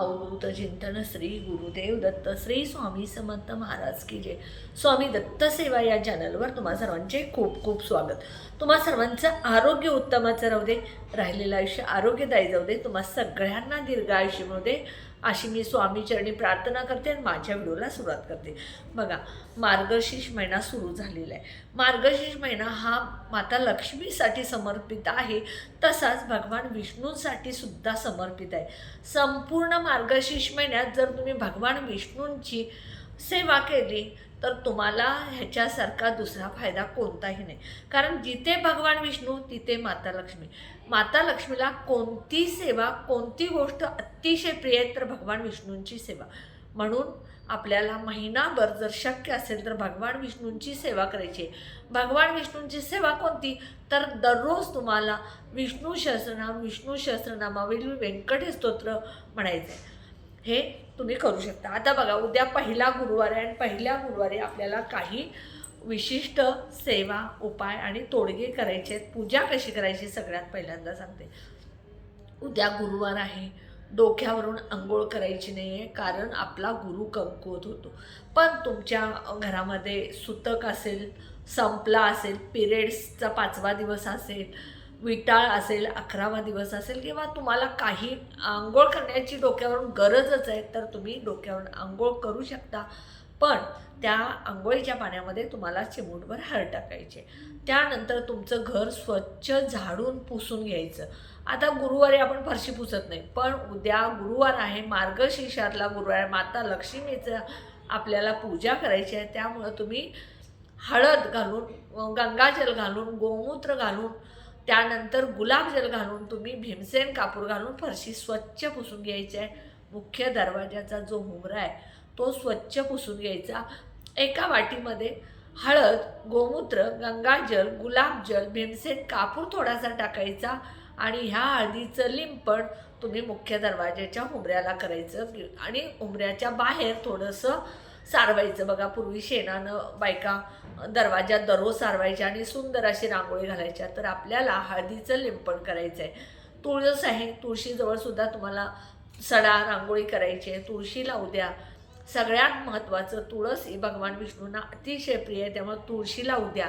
अवधूत चिंतन श्री गुरुदेव दत्त. श्री स्वामी समर्थ महाराज की जय. स्वामी दत्त सेवा या चॅनलवर तुम्हा सर्वांचे खूप खूप स्वागत. तुम्हा सर्वांचं आरोग्य उत्तमाचं राहू दे. राहिलेलं आयुष्य आरोग्यदायी जाऊ दे. तुम्हा सगळ्यांना दीर्घ आयुष्य मिळू दे. अशी मी स्वामी चरणी प्रार्थना करते आणि माझ्या व्हिडिओला सुरुवात करते. बघा मार्गशीर्ष महिना सुरू झालेला आहे. मार्गशीर्ष महिना हा माता लक्ष्मीसाठी समर्पित आहे. तसाच भगवान विष्णूंसाठी सुद्धा समर्पित आहे. संपूर्ण मार्गशीर्ष महिन्यात जर तुम्ही भगवान विष्णूंची सेवा केली तर तुम्हाला ह्याच्यासारखा दुसरा फायदा कोणताही नाही. कारण जिथे भगवान विष्णू तिथे माता लक्ष्मी. माता लक्ष्मीला कोणती सेवा कोणती गोष्ट अतिशय प्रिय आहे तर भगवान विष्णूंची सेवा. म्हणून आपल्याला महिनाभर जर शक्य असेल तर भगवान विष्णूंची सेवा करायची आहे. भगवान विष्णूंची सेवा कोणती? तर दररोज तुम्हाला विष्णू सहस्रनाम विष्णू सहस्रनामावरील व्यंकटेश स्तोत्र म्हणायचं आहे हे तुम्ही करू शकता. आता बघा उद्या पहिला गुरुवार आहे आणि पहिल्या गुरुवारी आपल्याला काही विशिष्ट सेवा उपाय आणि तोडगे करायचे आहेत. पूजा कशी करायची सगळ्यात पहिल्यांदा सांगते. उद्या गुरुवार आहे. डोक्यावरून आंघोळ करायची नाही आहे कारण आपला गुरु कमकुवत होतो. पण तुमच्या घरामध्ये सुतक असेल संपला असेल पिरियड्सचा पाचवा दिवस असेल विटाळ असेल अकरावा दिवस असेल किंवा तुम्हाला काही आंघोळ करण्याची डोक्यावरून गरजच आहे तर तुम्ही डोक्यावरून आंघोळ करू शकता. पण त्या आंघोळीच्या पाण्यामध्ये तुम्हाला चिमूटभर हळ टाकायचे. त्यानंतर तुमचं घर स्वच्छ झाडून पुसून घ्यायचं. आता गुरुवारी आपण फरशी पुसत नाही पण उद्या गुरुवार आहे मार्गशीर्षातला गुरुवार माता लक्ष्मीचं आपल्याला पूजा करायची आहे. त्यामुळं तुम्ही हळद घालून गंगाजल घालून गोमूत्र घालून त्यानंतर गुलाबजल घालून तुम्ही भीमसेन कापूर घालून फरशी स्वच्छ पुसून घ्यायची आहे. मुख्य दरवाजाचा जो हुमरा आहे तो स्वच्छ पुसून घ्यायचा. एका वाटीमध्ये हळद गोमूत्र गंगाजल गुलाबजल भीमसेन कापूर थोडासा टाकायचा आणि ह्या हळदीचं लिंपण तुम्ही मुख्य दरवाजाच्या उमऱ्याला करायचं. आणि उमऱ्याच्या बाहेर थोडंसं सारवायचं. बघा पूर्वी शेणानं बायका दरवाजात दररोज सारवायच्या आणि सुंदर अशी रांगोळी घालायच्या. तर आपल्याला हळदीचं लिंपण करायचं आहे तुळस आहे तुळशीजवळ सुद्धा तुम्हाला सडा रांगोळी करायची आहे. तुळशीला उद्या सगळ्यात महत्त्वाचं तुळस ही भगवान विष्णूंना अतिशय प्रिय आहे. त्यामुळे तुळशीला उद्या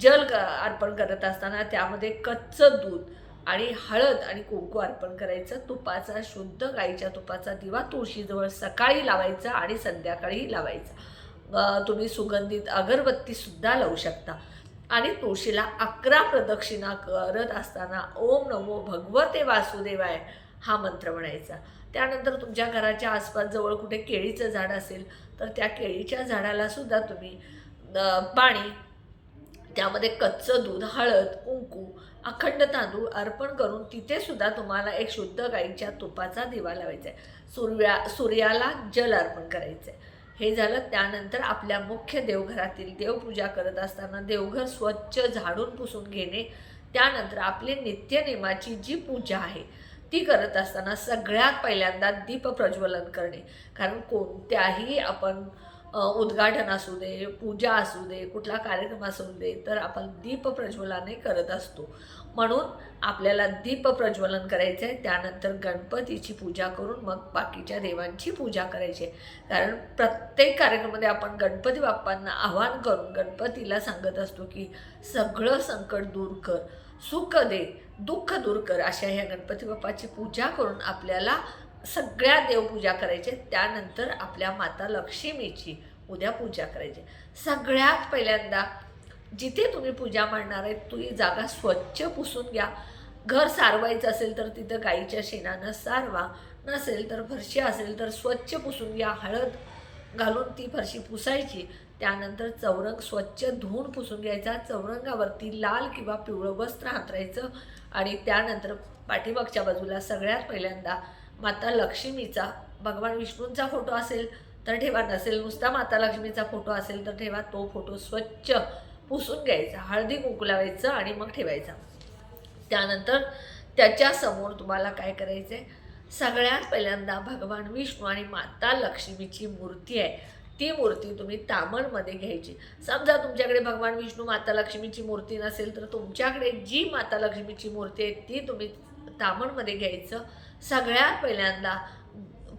जल अर्पण करत असताना त्यामध्ये कच्चं दूध आणि हळद आणि कुंकू अर्पण करायचं. तुपाचा शुद्ध गाईच्या तुपाचा दिवा तुळशीजवळ सकाळी लावायचा आणि संध्याकाळी लावायचा. तुम्ही सुगंधित अगरबत्तीसुद्धा लावू शकता. आणि तुळशीला अकरा प्रदक्षिणा करत असताना ओम नमो भगवते वासुदेवाय हा मंत्र म्हणायचा. त्यानंतर तुमच्या घराच्या आसपास जवळ कुठे केळीचं झाड असेल तर त्या केळीच्या झाडाला सुद्धा तुम्ही पाणी त्यामध्ये कच्चं दूध हळद कुंकू अखंड तांदूळ अर्पण करून तिथे सुद्धा तुम्हाला एक शुद्ध गाईच्या तुपाचा दिवा लावायचा आहे सूर्या सूर्याला जल अर्पण करायचं आहे हे झालं त्यानंतर आपल्या मुख्य देवघरातील देवपूजा करत असताना देवघर स्वच्छ झाडून पुसून घेणे त्यानंतर आपली नित्यनेमाची जी पूजा आहे ती करत असताना सगळ्यात पहिल्यांदा दीप प्रज्वलन करणे. कारण कोणत्याही आपण उद्घाटन असू दे पूजा असू दे कुठला कार्यक्रम असू दे तर आपण दीप प्रज्वलाने करत असतो. म्हणून आपल्याला दीप प्रज्वलन करायचं आहे त्यानंतर गणपतीची पूजा करून मग बाकीच्या देवांची पूजा करायची. आहे कारण प्रत्येक कार्यक्रमामध्ये आपण गणपती बाप्पांना आवाहन करून गणपतीला सांगत असतो की सगळं संकट दूर कर. सुख दे दुःख दूर कर अशा ह्या गणपती बाप्पाची पूजा करून आपल्याला सगळ्या देवपूजा करायचे. त्यानंतर आपल्या माता लक्ष्मीची उद्या पूजा करायची. सगळ्यात पहिल्यांदा जिथे तुम्ही पूजा मांडणार आहे ती जागा स्वच्छ पुसून घ्या. घर सारवायचं असेल तर तिथं गाईच्या शेणानं सारवा. नसेल तर फरशी असेल तर स्वच्छ पुसून घ्या. हळद घालून ती फरशी पुसायची. त्यानंतर चौरंग स्वच्छ धुवून पुसून घ्यायचा. चौरंगावरती लाल किंवा पिवळं वस्त्र हातरायचं आणि त्यानंतर पाठीमागच्या बाजूला सगळ्यात पहिल्यांदा माता लक्ष्मीचा भगवान विष्णूंचा फोटो असेल तर ठेवा. नसेल नुसता माता लक्ष्मीचा फोटो असेल तर ठेवा. तो फोटो स्वच्छ पुसून घ्यायचा. हळदी कुंकू लावायचं आणि मग ठेवायचा. त्यानंतर त्याच्यासमोर तुम्हाला काय करायचं आहे सगळ्यात पहिल्यांदा भगवान विष्णू आणि माता लक्ष्मीची मूर्ती आहे. ती मूर्ती तुम्ही तामणमध्ये घ्यायची. समजा तुमच्याकडे भगवान विष्णू माता लक्ष्मीची मूर्ती नसेल तर तुमच्याकडे जी माता लक्ष्मीची मूर्ती आहे ती तुम्ही तामणमध्ये घ्यायचं. सगळ्यात पहिल्यांदा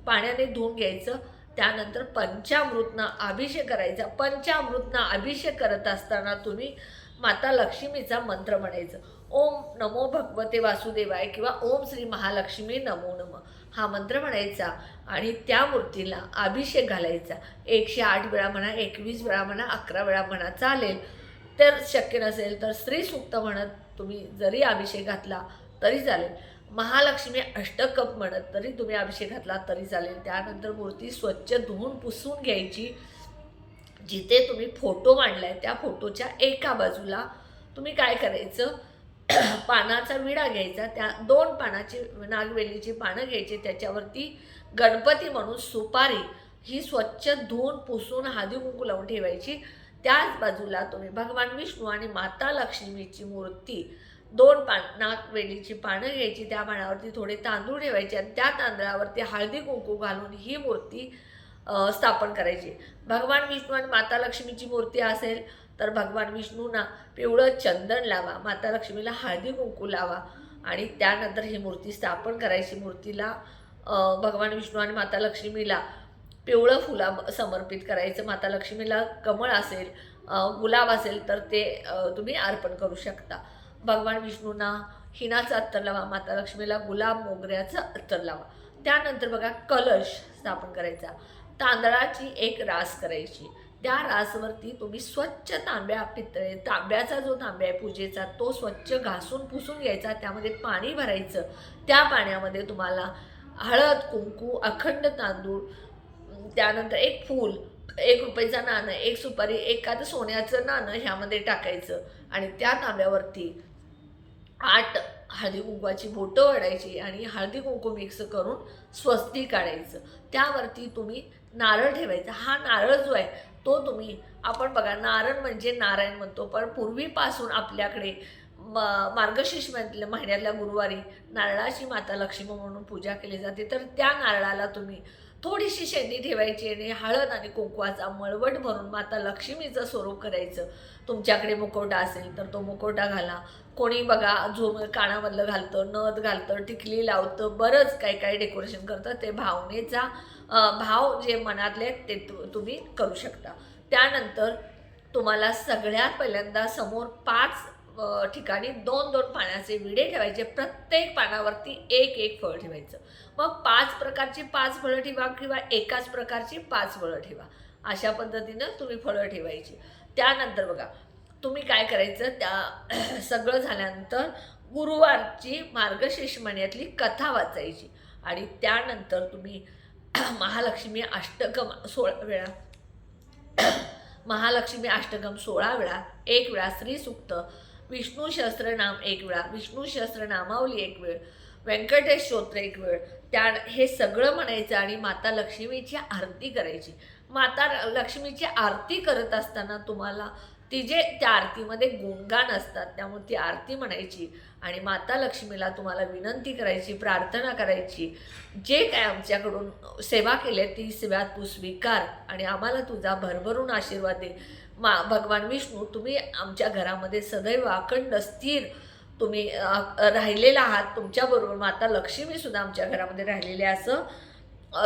पाण्याने धुवून घ्यायचं. त्यानंतर पंचामृतना अभिषेक करायचा. पंचामृतना अभिषेक करत असताना तुम्ही माता लक्ष्मीचा मंत्र म्हणायचं. ओम नमो भगवते वासुदेवाय किंवा ओम श्री महालक्ष्मी नमो नम. हा मंत्र म्हणायचा आणि त्या मूर्तीला अभिषेक घालायचा. एकशे आठ वेळा म्हणा एकवीस वेळा म्हणा अकरा वेळा म्हणा चालेल. तर शक्य नसेल तर स्त्री सुक्त म्हणत तुम्ही जरी अभिषेक घातला तरी चालेल. महालक्ष्मी अष्टकप म्हणत तरी तुम्ही अभिषेक घातला तरी चालेल. त्यानंतर मूर्ती स्वच्छ धुवून पुसून घ्यायची. जिथे तुम्ही फोटो मांडलाय त्या फोटोच्या एका बाजूला तुम्ही काय करायचं? पानाचा विडा घ्यायचा त्या दोन पानाची नागवेलीची पानं घ्यायची त्याच्यावरती गणपती म्हणून सुपारी ही स्वच्छ धुवून पुसून हादी कुंकू लावून ठेवायची. त्याच बाजूला तुम्ही भगवान विष्णू आणि माता लक्ष्मीची मूर्ती दोन पान नागवेलीची पानं घ्यायची त्या पानावरती थोडे तांदूळ ठेवायचे आणि त्या तांदळावरती हळदी कुंकू घालून ही मूर्ती स्थापन करायची. भगवान विष्णू आणि माता लक्ष्मीची मूर्ती असेल तर भगवान विष्णूंना पिवळं चंदन लावा माता लक्ष्मीला हळदी कुंकू लावा आणि त्यानंतर ही मूर्ती स्थापन करायची. मूर्तीला भगवान विष्णू आणि माता लक्ष्मीला पिवळं फुला समर्पित करायचं. माता लक्ष्मीला कमळ असेल गुलाब असेल तर ते तुम्ही अर्पण करू शकता. भगवान विष्णूंना हिनाचं अत्तर लावा माता लक्ष्मीला गुलाब मोगऱ्याचं अत्तर लावा. त्यानंतर बघा कलश स्थापन करायचा. तांदळाची एक रास करायची. त्या रासवरती तुम्ही स्वच्छ तांब्या पितळे तांब्याचा जो तांब्या आहे पूजेचा तो स्वच्छ घासून पुसून घ्यायचा. त्यामध्ये पाणी भरायचं. त्या पाण्यामध्ये तुम्हाला हळद कुंकू अखंड तांदूळ त्यानंतर एक फूल एक रुपयाचं नाणं एक सुपारी एखादं सोन्याचं नाणं ह्यामध्ये टाकायचं. आणि त्या तांब्यावरती आठ हळदी कुंकवाची बोटं वाढायची आणि हळदी कुंकू मिक्स करून स्वस्ती काढायचं. त्यावरती तुम्ही नारळ ठेवायचा. हा नारळ जो आहे तो तुम्ही आपण बघा नारण म्हणजे नारायण म्हणतो पण पूर्वीपासून आपल्याकडे म मार्गशीर्ष महिन्यातल्या महिन्यातल्या गुरुवारी नारळाची माता लक्ष्मी म्हणून पूजा केली जाते. तर त्या नारळाला तुम्ही थोडीशी शेंडी ठेवायची आणि हळद आणि कुंकवाचा मळवट भरून माता लक्ष्मीचं स्वरूप करायचं. तुमच्याकडे मुकोटा असेल तर तो मुकोटा घाला. कोणी बघा झोम कानामधलं घालतं नथ घालतं टिकली लावतं बरंच काही काही डेकोरेशन करतं ते भावनेचा भाव जे मनातले आहेत ते तु- तुम्ही करू शकता. त्यानंतर तुम्हाला सगळ्यात पहिल्यांदा समोर पाच ठिकाणी दोन दोन पाण्याचे विडे ठेवायचे. प्रत्येक पानावरती एक एक फळ ठेवायचं. मग पाच प्रकारची पाच फळं ठेवा किंवा एकाच प्रकारची पाच फळं ठेवा. अशा पद्धतीनं तुम्ही फळं ठेवायची. त्यानंतर बघा तुम्ही काय करायचं त्या सगळं झाल्यानंतर गुरुवारची मार्गशीर्ष महिन्यातली कथा वाचायची. आणि त्यानंतर तुम्ही महालक्ष्मी अष्टकम सोळा वेळा. महालक्ष्मी अष्टकम सोळा वेळा एक वेळा श्रीसुक्त विष्णू सहस्त्रनाम एक वेळा विष्णू सहस्त्रनामावली एक वेळ व्यंकटेश स्तोत्र एक वेळ. त्या हे सगळं म्हणायचं आणि माता लक्ष्मीची आरती करायची. माता लक्ष्मीची आरती करत असताना तुम्हाला ती जे त्या आरतीमध्ये गुणगान असतात त्यामुळे ती आरती म्हणायची आणि माता लक्ष्मीला तुम्हाला विनंती करायची प्रार्थना करायची. जे काय आमच्याकडून सेवा केली आहे ती सेवा तू स्वीकार आणि आम्हाला तुझा भरभरून आशीर्वाद दे. मा भगवान विष्णू तुम्ही आमच्या घरामध्ये सदैव अखंड स्थिर तुम्ही राहिलेला आहात. तुमच्याबरोबर माता लक्ष्मीसुद्धा आमच्या घरामध्ये राहिलेले असं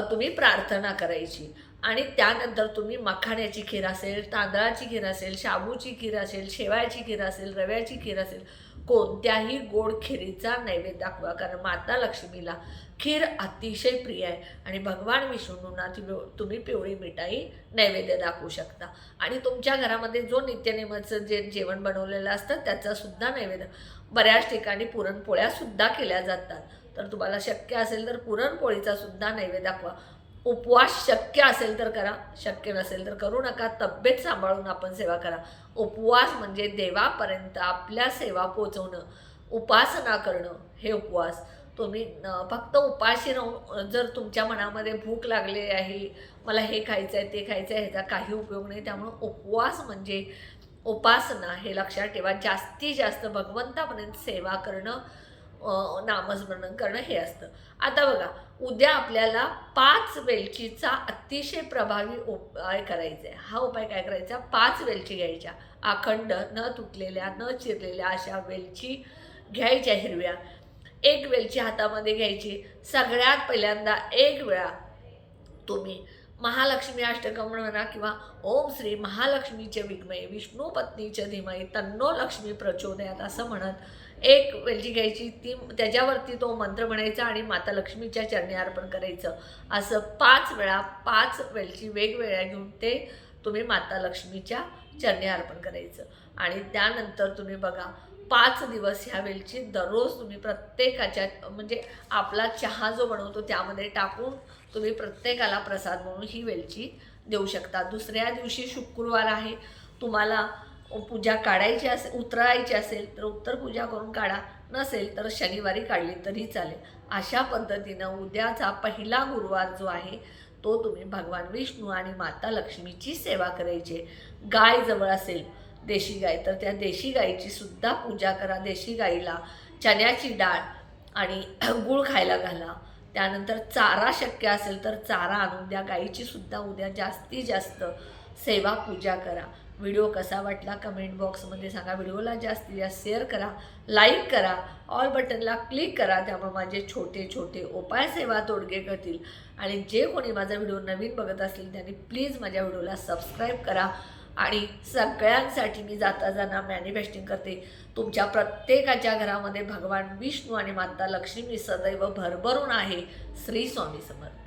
तुम्ही प्रार्थना करायची. आणि त्यानंतर तुम्ही मखाण्याची खीर असेल तांदळाची खीर असेल शाबूची खीर असेल शेवायची खीर असेल रव्याची खीर असेल कोणत्याही गोड खिरीचा नैवेद्य दाखवा. कारण माता लक्ष्मीला खीर अतिशय प्रिय आहे आणि भगवान विष्णूंना तुम्ही तुम्ही पिवळी मिठाई नैवेद्य दाखवू शकता. आणि तुमच्या घरामध्ये जो नित्यनेमाचं जे जेवण बनवलेलं असतं त्याचासुद्धा नैवेद्य. बऱ्याच ठिकाणी पुरणपोळ्यासुद्धा केल्या जातात. तर तुम्हाला शक्य असेल तर पुरणपोळीचा सुद्धा नैवेद्य दाखवा. उपवास शक्य असेल तर करा शक्य नसेल तर करू नका तब्येत सांभाळून आपण सेवा करा. उपवास म्हणजे देवापर्यंत आपल्या सेवा पोचवणं उपासना करणं हे उपवास. तुम्ही फक्त उपाशी राहून जर तुमच्या मनामध्ये भूक लागली आहे मला हे खायचं आहे ते खायचं आहे ह्याचा काही उपयोग नाही. त्यामुळं उपवास म्हणजे उपासना हे लक्षात ठेवा. जास्तीत जास्त भगवंतापर्यंत सेवा करणं नामस्मरण करणं हे असतं. आता बघा उद्या आपल्याला पाच वेलचीचा अतिशय प्रभावी उपाय करायचा आहे हा उपाय काय करायचा? पाच वेलची घ्यायच्या. अखंड न तुटलेल्या न चिरलेल्या अशा वेलची घ्यायच्या हिरव्या. एक वेलची हातामध्ये घ्यायची. सगळ्यात पहिल्यांदा एक वेळा तुम्ही महालक्ष्मी अष्टकम म्हणा किंवा ओम श्री महालक्ष्मीचे विग्मय विष्णू पत्नीचे धीमय तन्नो लक्ष्मी प्रचोदयात असं म्हणत एक वेलची घ्यायची. ती त्याच्यावरती तो मंत्र म्हणायचा आणि माता लक्ष्मीच्या चरणी अर्पण करायचं. असं पाच वेळा पाच वेलची वेगवेगळ्या घेऊन ते तुम्ही माता लक्ष्मीच्या चरणी अर्पण करायचं. आणि त्यानंतर तुम्ही बघा पाच दिवस ह्या वेलची दररोज तुम्ही प्रत्येकाच्या म्हणजे आपला चहा जो बनवतो त्यामध्ये टाकून तुम्ही प्रत्येकाला प्रसाद म्हणून ही वेलची देऊ शकता. दुसऱ्या दिवशी शुक्रवार आहे तुम्हाला पूजा काढायची असेल उतरायची असेल तर उत्तर पूजा करून काढा नसेल तर शनिवारी काढली तरी चालेल. अशा पद्धतीनं उद्याचा पहिला गुरुवार जो आहे तो तुम्ही भगवान विष्णू आणि माता लक्ष्मीची सेवा करायची. गाय जवळ असेल देशी गाय. तर त्या देशी गाईची सुद्धा पूजा करा. देशी गाईला चण्याची डाळ आणि गुळ खायला घाला. त्यानंतर चारा शक्य असेल तर चारा आणून द्या. गाईची सुद्धा उद्या जास्तीत जास्त सेवा पूजा करा. व्हिडिओ कसा वाटला कमेंट बॉक्समध्ये सांगा. व्हिडिओला जास्तीत जास्त शेअर करा. लाईक करा. ऑल बटनला क्लिक करा. त्यामुळे माझे छोटे छोटे उपाय सेवा तोडगे करतील. आणि जे कोणी माझा व्हिडिओ नवीन बघत असतील त्यांनी प्लीज माझ्या व्हिडिओला सबस्क्राईब करा. आणि सगळ्यांसाठी मी जाता जाता मॅनिफेस्टिंग करते. तुमच्या प्रत्येकाच्या घरामध्ये भगवान विष्णू आणि माता लक्ष्मी सदैव भरभरून आहे. श्री स्वामी समर्थ.